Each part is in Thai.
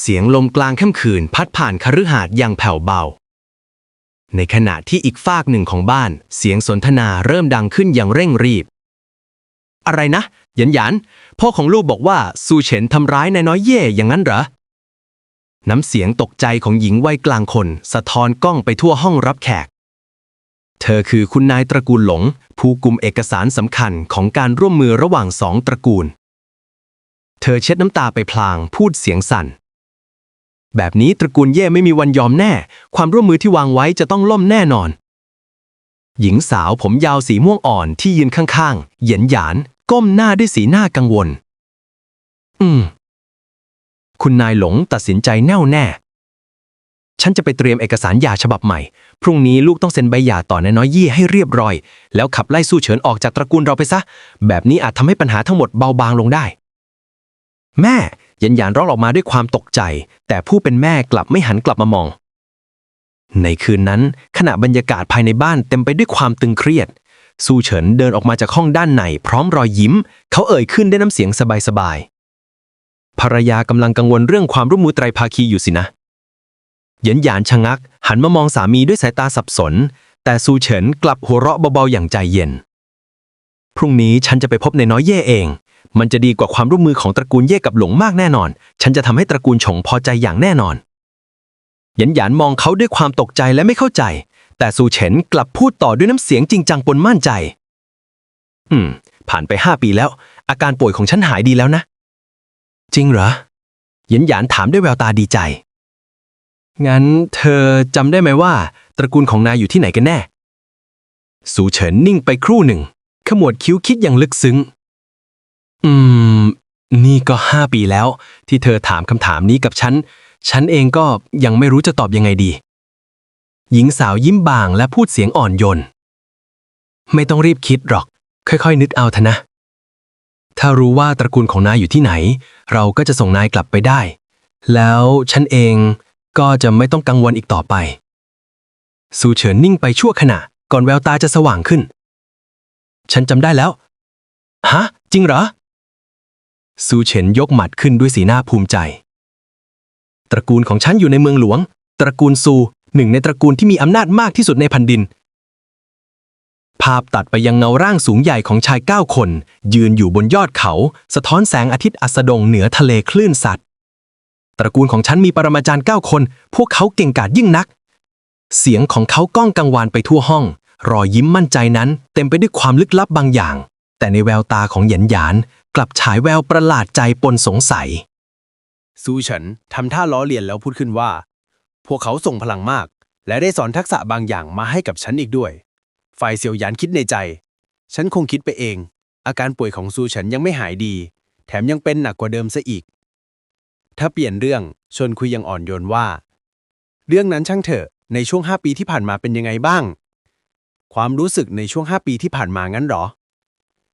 เสียงลมกลางค่ำคืนพัดผ่านคฤหาสน์อย่างแผ่วเบา ในขณะที่อีกฟากหนึ่งของบ้าน เสียงสนทนาเริ่มดังขึ้นอย่างเร่งรีบ อะไรนะ หยันหยันพ่อของลูกบอกว่าซูเฉินทำร้ายนายน้อยเย่อย่างนั้นเหรอ น้ำเสียงตกใจของหญิงวัยกลางคน สะท้อนกล้องไปทั่วห้องรับแขก เธอคือคุณนายตระกูลหลง ผู้กุมเอกสารสำคัญของการร่วมมือระหว่างสองตระกูล เธอเช็ดน้ำตาไปพลางพูดเสียงสั่น แบบนี้ตระกูลเย่ไม่มีวันยอมแน่ ความร่วมมือที่วางไว้จะต้องล่มแน่นอน หญิงสาวผมยาวสีม่วงอ่อนที่ยืนข้างๆ เหยียนหยาน ก้มหน้าด้วยสีหน้ากังวล อืม คุณนายหลงตัดสินใจแน่วแน่ ฉันจะไปเตรียมเอกสารหย่าฉบับใหม่ พรุ่งนี้ลูกต้องเซ็นใบหย่าต่อนายน้อยยี่ให้เรียบร้อย แล้วขับไล่สู้เฉินออกจากตระกูลเราไปซะ แบบนี้อาจทำให้ปัญหาทั้งหมดเบาบางลงได้ แม่ ยันหยานร้องออกมาด้วยความตกใจ แต่ผู้เป็นแม่กลับไม่หันกลับมามอง ในคืนนั้น ขณะบรรยากาศภายในบ้านเต็มไปด้วยความตึงเครียดสู้เฉินเดินออกมาจากห้องด้านใน พร้อมรอยยิ้ม เขาเอ่ยขึ้นด้วยน้ำเสียงสบายๆภรรยากำลังกังวลเรื่องความร่วมมือไตรภาคีอยู่สินะ เยินหยานชะงัก หันมามองสามีด้วยสายตาสับสน แต่ซูเฉินกลับหัวเราะเบาๆอย่างใจเย็น พรุ่งนี้ฉันจะไปพบในน้อยเย่เอง มันจะดีกว่าความร่วมมือของตระกูลเย่กับหลงมากแน่นอน ฉันจะทำให้ตระกูลฉงพอใจอย่างแน่นอน หยินหยานมองเขาด้วยความตกใจและไม่เข้าใจ แต่ซูเฉินกลับพูดต่อด้วยน้ำเสียงจริงจังปนมั่นใจ อืม ผ่านไปห้าปีแล้ว อาการป่วยของฉันหายดีแล้วนะ จริงเหรอ หยินหยานถามด้วยแววตาดีใจ งั้นเธอจำได้ไหมว่า ตระกูลของนายอยู่ที่ไหนกันแน่สูเฉินนิ่งไปครู่หนึ่ง ขมวดคิ้วคิดอย่างลึกซึ้ง อืม นี่ก็ห้าปีแล้ว ที่เธอถามคำถามนี้กับฉัน ฉันเองก็ยังไม่รู้จะตอบยังไงดี หญิงสาวยิ้มบางและพูดเสียงอ่อนโยน ไม่ต้องรีบคิดหรอก ค่อยๆ นึกเอาเถอะนะ ถ้ารู้ว่าตระกูลของนายอยู่ที่ไหน เราก็จะส่งนายกลับไปได้ แล้วฉันเองก็จะไม่ต้องกังวลอีกต่อไปซูเฉินนิ่งไปชั่วขณะ ก่อนแววตาจะสว่างขึ้น ฉันจำได้แล้ว ฮะ จริงเหรอ ซูเฉินยกหมัดขึ้นด้วยสีหน้าภูมิใจ ตระกูลของฉันอยู่ในเมืองหลวง ตระกูลซูหนึ่งในตระกูลที่มีอำนาจมากที่สุดในแผ่นดิน ภาพตัดไปยังเงาร่างสูงใหญ่ของชายเก้าคน ยืนอยู่บนยอดเขา สะท้อนแสงอาทิตย์อัสดงเหนือทะเลคลื่นสัตว์ ตระกูลของฉันมีปรมาจารย์เก้าคน พวกเขาเก่งกาจยิ่งนัก เสียงของเขาก้องกังวานไปทั่วห้อง รอยยิ้มมั่นใจนั้น เต็มไปด้วยความลึกลับบางอย่าง แต่ในแววตาของหยินหยาน กลับฉายแววประหลาดใจปนสงสัย ซูเฉินทำท่าล้อเลียนแล้วพูดขึ้นว่า พวกเขาส่งพลังมาก และได้สอนทักษะบางอย่างมาให้กับฉันอีกด้วย ฝ่ายเซียวหยานคิดในใจ ฉันคงคิดไปเอง อาการป่วยของซูเฉินยังไม่หายดี แถมยังเป็นหนักกว่าเดิมซะอีก ถ้าเปลี่ยนเรื่องชวนคุยยังอ่อนโยนว่า เรื่องนั้นช่างเถอะ ในช่วง5ปีที่ผ่านมาเป็นยังไงบ้าง ความรู้สึกในช่วง5ปีที่ผ่านมางั้นหรอ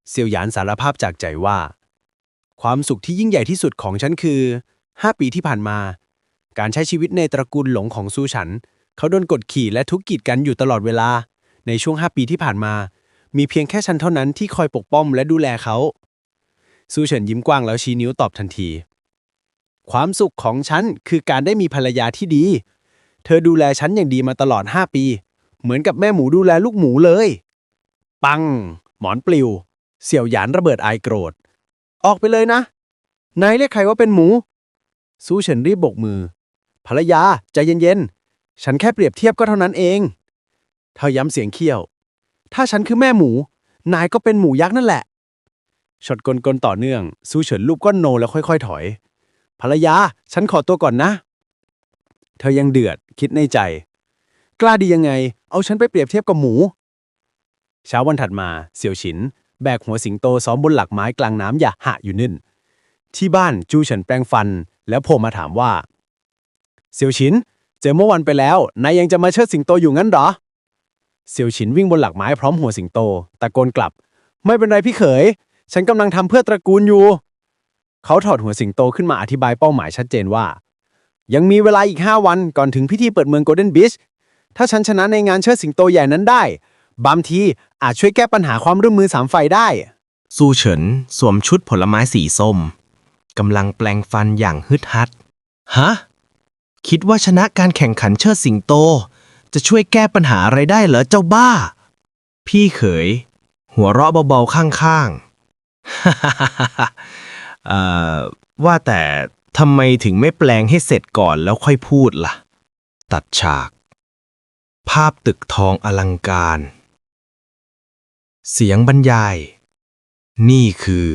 เซียวหยานสารภาพจากใจว่า ความสุขที่ยิ่งใหญ่ที่สุดของฉันคือ 5 ปีที่ผ่านมา การใช้ชีวิตในตระกูลหลงของซูฉัน เขาโดนกดขี่และทุกกีดกันอยู่ตลอดเวลา ในช่วง 5 ปีที่ผ่านมา มีเพียงแค่ฉันเท่านั้นที่คอยปกป้องและดูแลเขาซูเฉินยิ้มกว้างแล้วชี้นิ้วตอบทันที ความสุขของฉันคือการได้มีภรรยาที่ดี เธอดูแลฉันอย่างดีมาตลอด 5 ปี เหมือนกับแม่หมูดูแลลูกหมูเลย ปัง หมอนปลิว เสี่ยวหยานระเบิดไอายโกรธ ออกไปเลยนะ นายเรียกใครว่าเป็นหมู ซูเฉินรีบโบกมือ ภรรยา ใจเย็นๆ ฉันแค่เปรียบเทียบก็เท่านั้นเองเธอย้ำเสียงเคี้ยว ถ้าฉันคือแม่หมู นายก็เป็นหมูยักษ์นั่นแหละช็อตกลๆต่อเนื่องซูเฉินรูปก้อนโนแล้วค่อยๆ ถอย ภรรยา ฉันขอตัวก่อนนะ เธอยังเดือดคิดในใจ กล้าดียังไง เอาฉันไปเปรียบเทียบกับหมู เช้าวันถัดมา เสี่ยวฉิน แบกหัวสิงโตซ้อมบนหลักไม้กลางน้ำอย่าหะอยู่นึ่น ที่บ้านจูเฉินแปรงฟัน แล้วโผล่มาถามว่าเสี่ยวฉิน เจอเมื่อวันไปแล้วนายยังจะมาเชิดสิงโตอยู่งั้นเหรอเสี่ยวฉินวิ่งบนหลักไม้พร้อมหัวสิงโตตะโกนกลับ ไม่เป็นไรพี่เขย ฉันกำลังทำเพื่อตระกูลอยู่ เขาถอดหัวสิงโตขึ้นมาอธิบายเป้าหมายชัดเจนว่า ยังมีเวลาอีก5วันก่อนถึงพิธีเปิดเมืองโกลเด้นบิชถ้าฉันชนะในงานเชิดสิงโตใหญ่นั้นได้ บางทีอาจช่วยแก้ปัญหาความร่วมมือสามฝ่ายได้ ซูเฉินสวมชุดผลไม้สีส้มกำลังแปลงฟันอย่างฮึดฮัด ฮะ คิดว่าชนะการแข่งขันเชิดสิงโต จะช่วยแก้ปัญหาอะไรได้เหรอเจ้าบ้า พี่เขย หัวเราะเบาๆข้างๆ เอ่อว่าแต่ทำไมถึงไม่แปลงให้เสร็จก่อนแล้วค่อยพูดล่ะ ตัดฉาก ภาพตึกทองอลังการ เสียงบรรยาย นี่คือ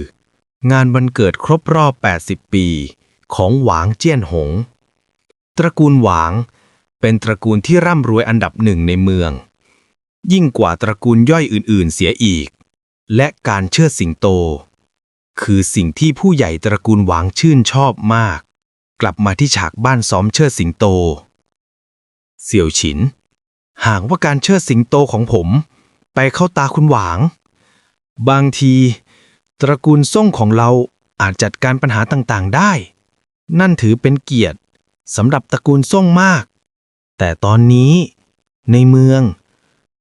งานวันเกิดครบรอบ 80 ปี ของหวางเจี้ยนหง ตระกูลหวาง เป็นตระกูลที่ร่ำรวยอันดับหนึ่งในเมือง ยิ่งกว่าตระกูลย่อยอื่น ๆ เสียอีก และการเชิดสิงโต คือสิ่งที่ผู้ใหญ่ตระกูลหวางชื่นชอบมาก กลับมาที่ฉากบ้านซ้อมเชิดสิงโต เสี่ยวฉิน หากว่าการเชิดสิงโตของผม ไปเข้าตาคุณหวาง บางที ตระกูลส่งของเราอาจจัดการปัญหาต่างๆได้ นั่นถือเป็นเกียรติสำหรับตระกูลส่งมาก แต่ตอนนี้ ในเมือง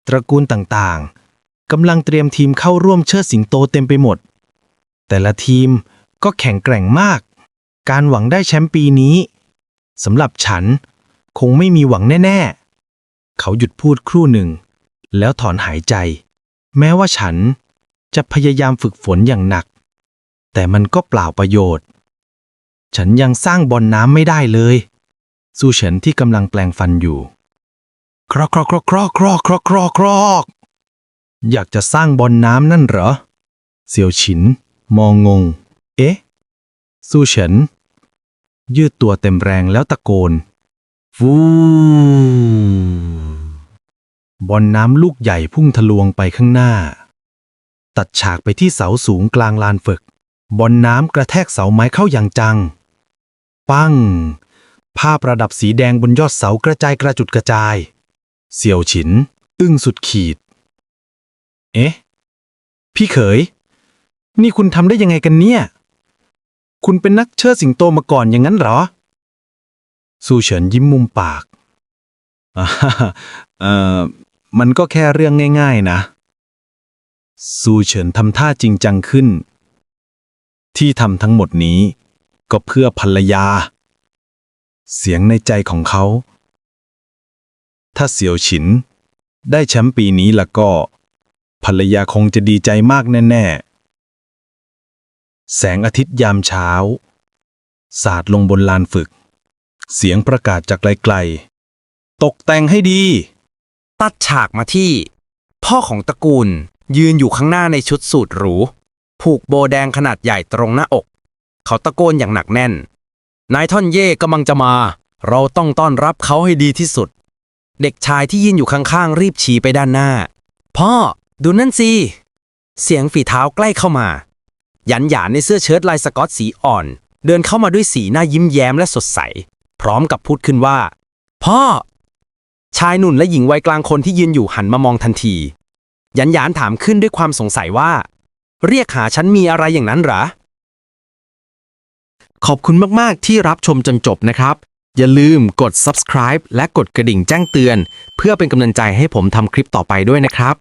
ตระกูลต่างๆกำลังเตรียมทีมเข้าร่วมเชิดสิงโตเต็มไปหมด แต่ละทีมก็แข็งแกร่งมาก การหวังได้แชมป์ปีนี้สำหรับฉันคงไม่มีหวังแน่ ๆ เขาหยุดพูดครู่หนึ่ง แล้วถอนหายใจ แม้ว่าฉันจะพยายามฝึกฝนอย่างหนัก แต่มันก็เปล่าประโยชน์ ฉันยังสร้างบอลน้ำไม่ได้เลยสู้เฉินที่กำลังแปลงฟันอยู่ครอกครอกครอกครอกครอกครอกครอกครอกอยากจะสร้างบอลน้ำนั่นเหรอ เสี่ยวฉิน มองงง เอ๊ะสู้เฉิน ยืดตัวเต็มแรงแล้วตะโกน ฟู บอลน้ำลูกใหญ่พุ่งทะลวงไปข้างหน้า ตัดฉากไปที่เสาสูงกลางลานฝึก บอลน้ำกระแทกเสาไม้เข้าอย่างจัง ปั้งภาพประดับสีแดงบนยอดเสากระจายกระจุดกระจาย เสี่ยวฉิน อึ้งสุดขีด เอ๊ะ พี่เขย นี่คุณทำได้ยังไงกันเนี่ย คุณเป็นนักเชิดสิงโตมาก่อนอย่างนั้นเหรอ สู้เฉินยิ้มมุมปากอ่าเอ่อ มันก็แค่เรื่องง่ายๆนะ ซูเฉินทำท่าจริงจังขึ้น ที่ทำทั้งหมดนี้ก็เพื่อภรรยา เสียงในใจของเขา ถ้าเสี่ยวฉิน ได้แชมป์ปีนี้ล้วก็ ภรรยาคงจะดีใจมากแน่ ๆ แสงอาทิตย์ยามเช้า สาดลงบนลานฝึก เสียงประกาศจากไกลๆ ตกแต่งให้ดี ตัดฉากมาที่ พ่อของตระกูลยืนอยู่ข้างหน้าในชุดสูทหรู ผูกโบแดงขนาดใหญ่ตรงหน้าอก เขาตะโกนอย่างหนักแน่น นายท่อนเย่กำลังจะมา เราต้องต้อนรับเขาให้ดีที่สุด เด็กชายที่ยืนอยู่ข้างๆ รีบชี้ไปด้านหน้า พ่อ ดูนั่นสิ เสียงฝีเท้าใกล้เข้ามาหยันหยานในเสื้อเชิ้ตลายสกอตสีอ่อน เดินเข้ามาด้วยสีหน้ายิ้มแย้มและสดใส พร้อมกับพูดขึ้นว่า พ่อ ชายหนุ่มและหญิงวัยกลางคนที่ยืนอยู่หันมามองทันที ยันยานถามขึ้นด้วยความสงสัยว่า เรียกหาฉันมีอะไรอย่างนั้นหรอ ขอบคุณมาก ๆ ที่รับชมจนจบนะครับ อย่าลืมกด subscribe และกดกระดิ่งแจ้งเตือน เพื่อเป็นกำลังใจให้ผมทำคลิปต่อไปด้วยนะครับ